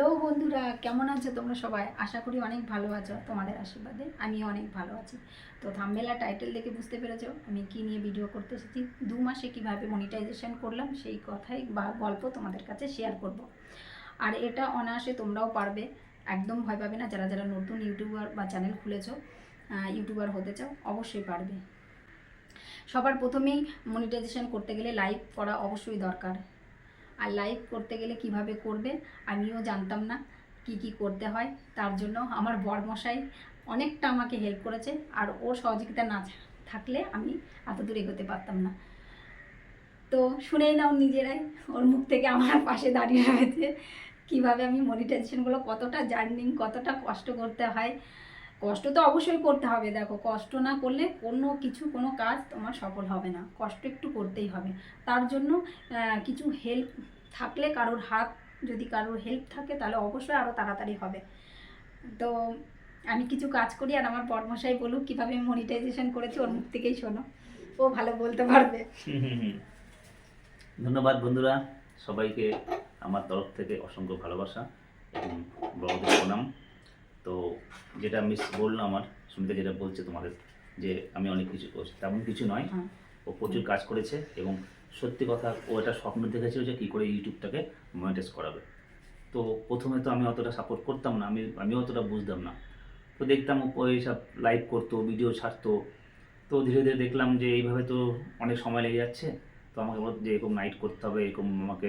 Hello বন্ধুরা, কেমন আছো তোমরা সবাই? আশা করি অনেক ভালো আছো, তোমাদের আশীর্বাদে আমিও অনেক ভালো আছি। তো থাম্বেলা টাইটেল দেখে বুঝতে পেরেছ আমি কি নিয়ে ভিডিও করতে এসেছি। দু মাসে কীভাবে মনিটাইজেশন করলাম সেই কথাই বা গল্প তোমাদের কাছে শেয়ার করব। আর এটা অনায়াসে তোমরাও পারবে, একদম ভয় পাবে না যারা যারা নতুন ইউটিউবার বা চ্যানেল খুলেছো ইউটিউবার হতে চাও, অবশ্যই পারবে। সবার প্রথমেই মনিটাইজেশন করতে গেলে লাইভ করা অবশ্যই দরকার। আর লাইভ করতে গেলে কীভাবে করবে আমিও জানতাম না কি কি করতে হয়। তার জন্য আমার বরমশাই অনেকটা আমাকে হেল্প করেছে আর ওর সহযোগিতা না থাকলে আমি এত দূর এগোতে পারতাম না। তো শুনেই নাও নিজেরাই ওর মুখ থেকে আমার পাশে দাঁড়িয়ে রয়েছে। কীভাবে আমি মনিটাইজেশনগুলো কতটা জার্নিং কতটা কষ্ট করতে হয় কষ্ট তো অবশ্যই করতে হবে। দেখো, কষ্ট না করলে কোনো কিছু, কোনো কাজ তোমার সফল হবে না। কষ্ট একটু করতেই হবে। তার জন্য কিছু হেল্প থাকলে, কারোর হাত যদি কারোর হেল্প থাকে, তাহলে অবশ্যই আরও তাড়াতাড়ি হবে। তো আমি কিছু কাজ করি, আর আমার বর্মশাই বলুক, কীভাবে মনিটাইজেশন করেছি, ওর মুখ থেকেই শোনো। ও ভালো বলতে পারবে। ধন্যবাদ বন্ধুরা। সবাইকে আমার তরফ থেকে অসংখ্য ভালোবাসা এবং বড়দের প্রণাম। তো যেটা মিস বলল আমার সুমিতা যেটা বলছে তোমাদের যে আমি অনেক কিছু করছি তেমন কিছু নয়। হ্যাঁ। ও প্রচুর কাজ করেছে এবং সত্যি কথা ও এটা স্বপ্ন দেখেছিল যে কী করে ইউটিউবটাকে মনিটাইজ করাবে। তো প্রথমে তো আমি অতটা সাপোর্ট করতাম না আমি আমি অতটা বুঝতাম না। তো দেখতাম ও এইসব লাইভ করতো ভিডিও ছাড়তো। তো ধীরে ধীরে দেখলাম যে এইভাবে তো অনেক সময় লেগে যাচ্ছে। তো আমাকে বলতো যে এরকম নাইট করতে হবে এরকম আমাকে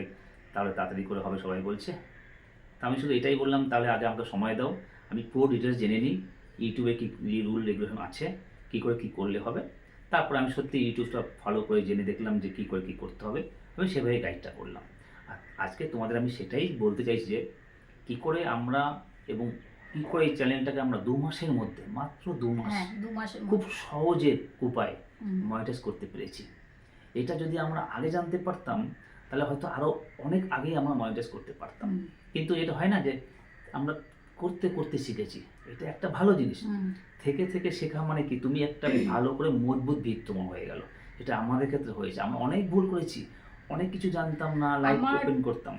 তাহলে তাড়াতাড়ি করে হবে সবাই বলছে। তা আমি শুধু এটাই বললাম তাহলে আগে আমাকে সময় দাও। আমি পুরো ডিটেলস জেনে নিই ইউটিউবে কী রুল রেগুলেশন আছে কী করে কী করলে হবে। তারপর আমি সত্যি ইউটিউবটা ফলো করে জেনে দেখলাম যে কী করে কী করতে হবে। আমি সেভাবে গাইডটা করলাম। আর আজকে তোমাদের আমি সেটাই বলতে চাইছি যে কী করে আমরা এবং কী করে এই চ্যানেলটাকে আমরা দু মাসের মধ্যে মাত্র দু মাস হ্যাঁ খুব। সহজে উপায়। মনিটাইজ করতে পেরেছি। এটা যদি আমরা আগে জানতে পারতাম তাহলে হয়তো আরও অনেক আগেই আমরা মনিটাইজ করতে পারতাম। কিন্তু এটা হয় না যে আমরা করতে করতে শিখেছি। এটা একটা ভালো জিনিস। থেকে থেকে শেখা মানে কি? তুমি একটা ভালো করে মজবুত ভিত তোমার হয়ে গেল। এটা আমাদের ক্ষেত্রে হয়েছে। আমরা অনেক ভুল করেছি। অনেক কিছু জানতাম না লাইভ ওপেন করতাম।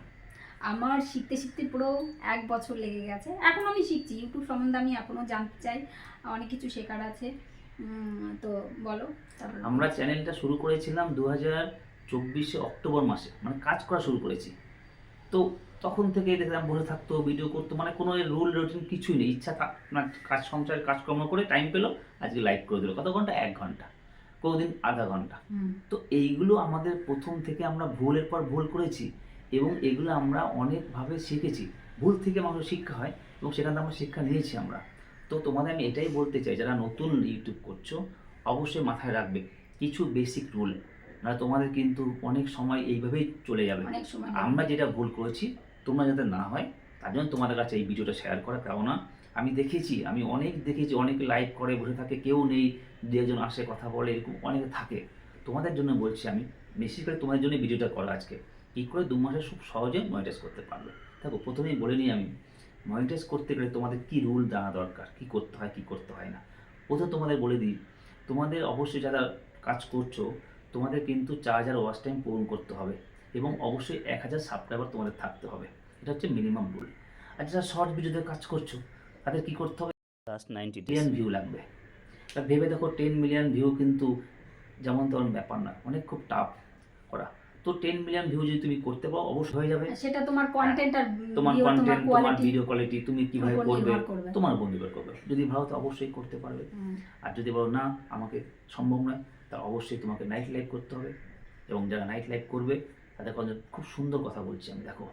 আমার শিখতে শিখতে পুরো এক বছর লেগে গেছে। এখন আমি শিখছি। ইউটিউব সম্বন্ধে আমি এখনও জানতে চাই। অনেক কিছু শেখার আছে। তো বলো। তারপর আমরা চ্যানেলটা শুরু করেছিলাম দু হাজার চব্বিশে অক্টোবর মাসে। মানে কাজ করা শুরু করেছি। তো তখন থেকেই দেখলাম বসে থাকতো ভিডিও করতো মানে কোনো রুল রুটিন কিছুই নেই। ইচ্ছা কাজ সংসারের কাজকর্ম করে টাইম পেল আজকে লাইভ করে দিল। কত ঘণ্টা? এক ঘণ্টা। কোনোদিন আধা ঘণ্টা। তো এইগুলো আমাদের প্রথম থেকে আমরা ভুলের পর ভুল করেছি এবং এগুলো আমরা অনেকভাবে শিখেছি। ভুল থেকে মানুষ শিক্ষা হয় এবং সেখান থেকে আমরা শিক্ষা নিয়েছি আমরা। তো তোমাদের আমি এটাই বলতে চাই যারা নতুন ইউটিউব করছ অবশ্যই মাথায় রাখবে কিছু বেসিক রুল না তোমাদের কিন্তু অনেক সময় এইভাবেই চলে যাবে। অনেক সময় আমরা যেটা ভুল করেছি তোমরা যাতে না হয়, তার জন্য তোমাদের কাছে এই ভিডিওটা শেয়ার করা। কেননা, আমি দেখেছি, আমি অনেক দেখেছি, অনেক লাইক করে, বসে থাকে, কেউ নেই, দু একজন আসে, কথা বলে, এরকম অনেকে থাকে। তোমাদের জন্য বলছি আমি, বেশি করে তোমাদের জন্য ভিডিওটা করা আজকে। কী করে দু মাসে খুব সহজে মনিটাইজ করতে পারবে? দেখো, প্রথমেই বলে নিই আমি মনিটাইজ করতে গেলে তোমাদের কি রুল জানা দরকার? কি করতে হয়, কি করতে হয় না? প্রথমে তোমাদের বলে দিই, তোমাদের অবশ্যই যারা কাজ করছ, তোমাদের কিন্তু চার হাজার ওয়াচ টাইম পূরণ করতে হবে। এবং অবশ্যই এক হাজার সাবস্ক্রাইবার তোমাদের থাকতে হবে। এটা হচ্ছে মিনিমাম রুল আর যারা শর্ট ভিডিওতে কাজ করছ তাদের কি করতে হবে? লাস্ট নাইনটি মিলিয়ন ভিউ লাগবে। তা ভেবে দেখো টেন মিলিয়ন ভিউ কিন্তু যেমন তেমন ব্যাপার না অনেক খুব টাফ করা। তো টেন মিলিয়ন ভিউ যদি তুমি করতে পারো অবশ্যই হয়ে যাবে। সেটা তোমার কন্টেন্ট আর তোমার কন্টেন্ট তোমার ভিডিও কোয়ালিটি তুমি কীভাবে করবে তোমার উপর নির্ভর করবে। যদি ভালো তো অবশ্যই করতে পারবে। আর যদি বলো না আমাকে সম্ভব নয় তা অবশ্যই তোমাকে নাইট লাইভ করতে হবে। এবং যারা নাইট লাইভ করবে তাদের কথা খুব সুন্দর কথা বলছি আমি দেখো।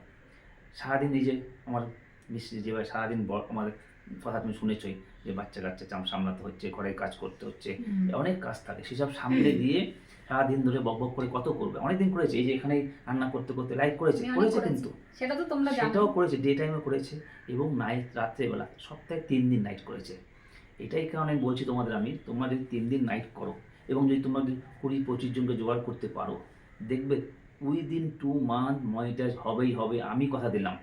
সারাদিন এই যে আমার মিস্ত্রি যেভাবে সারাদিন বড় আমাদের কথা তুমি শুনেছই যে বাচ্চা কাচ্চা চাম সামলাতে হচ্ছে ঘরে কাজ করতে হচ্ছে অনেক কাজ থাকে। সেসব সামলে দিয়ে সারাদিন ধরে বক বক করে কত করবে? অনেকদিন করেছে এই যে এখানে রান্না করতে করতে লাইভ করেছে করেছে কিন্তু। সেটা তো তোমরা সেটাও করেছে ডে টাইমে করেছে এবং নাইট রাত্রেবেলা সপ্তাহে তিন দিন নাইট করেছে। এটাই কারণে বলছি তোমাদের আমি তোমরা যদি তিন দিন নাইট করো এবং যদি তোমরা যদি কুড়ি পঁচিশ জনকে জোগাড় করতে পারো দেখবে উইদিন টু মান্থ মনিটাইজ হবেই হবে আমি কথা দিলাম।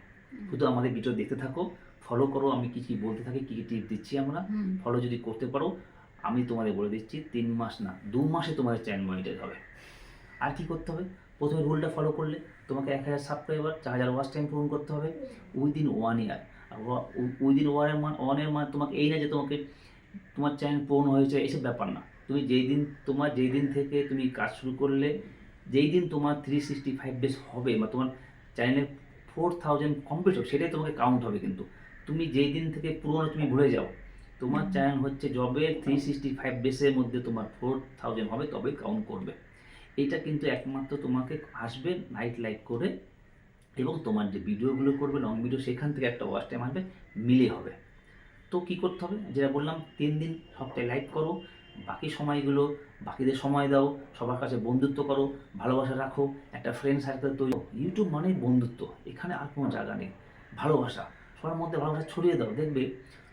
শুধু আমাদের ভিডিও দেখতে থাকো ফলো করো আমি কী কী বলতে থাকি কী কী টিপ দিচ্ছি আমরা ফলো যদি করতে পারো আমি তোমাদের বলে দিচ্ছি তিন মাস না দু মাসে তোমাদের চ্যানেল মনিটাইজ হবে। আর কি করতে হবে? প্রথমে রুলটা ফলো করলে তোমাকে এক হাজার সাবস্ক্রাইবার চার হাজার ওয়াচ টাইম পূরণ করতে হবে উইদিন ওয়ান ইয়ার আর উইদিন ওয়ানের মান ওয়ানের মান তোমাকে এই না যে তোমাকে তোমার চ্যানেল পূরণ হয়েছে এসব ব্যাপার না। তুমি যেই দিন তোমার যেই দিন থেকে তুমি কাজ শুরু করলে যেই দিন তোমার থ্রি সিক্সটি ফাইভ ডেজ হবে বা তোমার চ্যানেলে ফোর থাউজেন্ড কমপ্লিট হবে সেটাই তোমাকে কাউন্ট হবে কিন্তু। তুমি যেই দিন থেকে পুরোনো তুমি ভুলে যাও তোমার চ্যানেল হচ্ছে জবে থ্রি সিক্সটি ফাইভ ডেসের মধ্যে তোমার ফোর থাউজেন্ড হবে তবেই কাউন্ট করবে। এটা কিন্তু একমাত্র তোমাকে আসবে নাইট লাইভ করে এবং তোমার যে ভিডিওগুলো করবে লং ভিডিও সেখান থেকে একটা ওয়াচ টাইম আসবে মিলে হবে। তো কি করতে হবে? যেটা বললাম তিন দিন সপ্তাহে লাইভ করো। বাকি সময়গুলো বাকিদের সময় দাও সবার কাছে বন্ধুত্ব করো ভালোবাসা রাখো একটা ফ্রেন্ড সার্কেল তৈরি ইউটিউব মানে বন্ধুত্ব এখানে আর কোনো জায়গা নেই। ভালোবাসা সবার মধ্যে ভালোবাসা ছড়িয়ে দাও দেখবে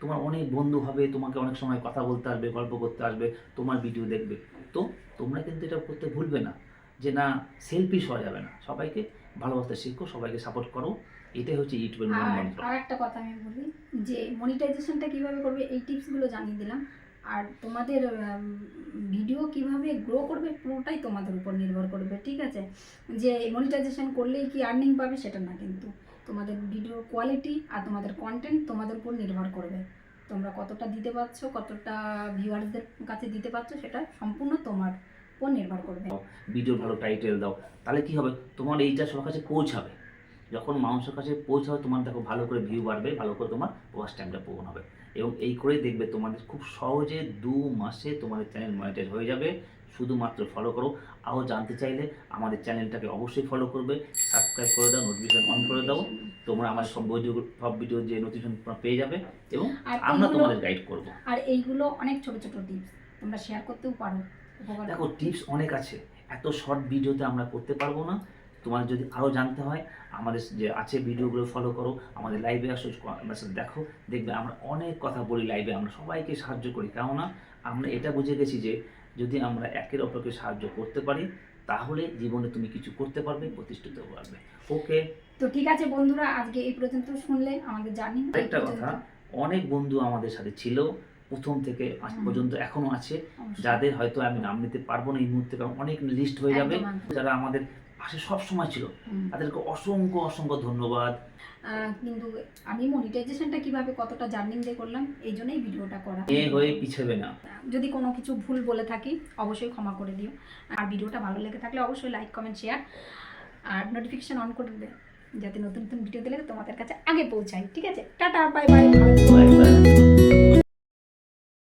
তোমার অনেক বন্ধু হবে তোমাকে অনেক সময় কথা বলতে আসবে গল্প করতে আসবে তোমার ভিডিও দেখবে। তো তোমরা কিন্তু এটা করতে ভুলবে না যে না সেলফিশ হওয়া যাবে না। সবাইকে ভালোবাসতে শিখো সবাইকে সাপোর্ট করো এটাই হচ্ছে ইউটিউবের মূল আর মন্ত্র। আর একটা কথা আমি বলি যে মনিটাইজেশনটা কীভাবে করবে এই টিপসগুলো জানিয়ে দিলাম। আর তোমাদের ভিডিও কীভাবে গ্রো করবে পুরোটাই তোমাদের উপর নির্ভর করবে, ঠিক আছে? যে মনিটাইজেশন করলেই কি আর্নিং পাবে সেটা না কিন্তু। তোমাদের ভিডিও কোয়ালিটি আর তোমাদের কন্টেন্ট তোমাদের উপর নির্ভর করবে। তোমরা কতটা দিতে পারছ, কতটা ভিউয়ার্সদের কাছে দিতে পারছ, সেটা সম্পূর্ণ তোমার উপর নির্ভর করবে। ভিডিও ভালো টাইটেল দাও। তাহলে কি হবে? তোমার এইটা সবার কাছে পৌঁছাবে, যখন মানুষের কাছে পৌঁছাবে, তোমার দেখো ভালো করে ভিউ বাড়বে, ভালো করে তোমার ওয়াচ টাইমটা পূরণ হবে। এবং এই করেই দেখবে তোমাদের খুব সহজে দু মাসে তোমাদের চ্যানেল মনিটাইজ হয়ে যাবে। শুধুমাত্র ফলো করো। আরও জানতে চাইলে আমাদের চ্যানেলটাকে অবশ্যই ফলো করবে। সাবস্ক্রাইব করে দাও নোটিফিকেশন অন করে দাও। তোমরা আমার সব ভিডিও সব ভিডিও যে নোটিফিকেশন পেয়ে যাবে এবং আমরা তোমাদের গাইড করব। আর এইগুলো অনেক ছোট ছোট টিপস তোমরা শেয়ার করতেও পারো দেখো টিপস অনেক আছে। এত শর্ট ভিডিওতে আমরা করতে পারব না। তোমার যদি আরও জানতে হয় আমাদের যে আছে ভিডিওগুলো ফলো করো আমাদের লাইভে আসো আমার সাথে দেখো দেখবে আমরা অনেক কথা বলি লাইভে আমরা সবাইকে সাহায্য করি। কেননা আমরা এটা বুঝে গেছি যে যদি আমরা একের অপরকে সাহায্য করতে পারি তাহলে জীবনে তুমি কিছু করতে পারবে প্রতিষ্ঠিত পারবে। ওকে তো ঠিক আছে বন্ধুরা আজকে এই পর্যন্ত শুনলে আমাদের জানি একটা কথা অনেক বন্ধু আমাদের সাথে ছিল প্রথম থেকে আজ পর্যন্ত এখনও আছে। যাদের হয়তো আমি নাম নিতে পারব না এই মুহূর্তে কারণ অনেক লিস্ট হয়ে যাবে। যারা আমাদের পাশে সব সময় ছিল। তাদেরকে অসংখ্য অসংখ্য ধন্যবাদ। কিন্তু আমি মনিটাইজেশনটা কীভাবে কতটা জার্নিং দিয়ে করলাম এই জন্যই ভিডিওটা করা। মেয়ে হয়ে পিছাবে না। যদি কোনো কিছু ভুল বলে থাকি অবশ্যই ক্ষমা করে দিও। আর ভিডিওটা ভালো লেগে থাকলে অবশ্যই লাইক কমেন্ট শেয়ার আর নোটিফিকেশন অন করে দেবে যাতে নতুন নতুন ভিডিও দিলে তোমাদের কাছে আগে পৌঁছায় ঠিক আছে? Tata bye bye Bye bye.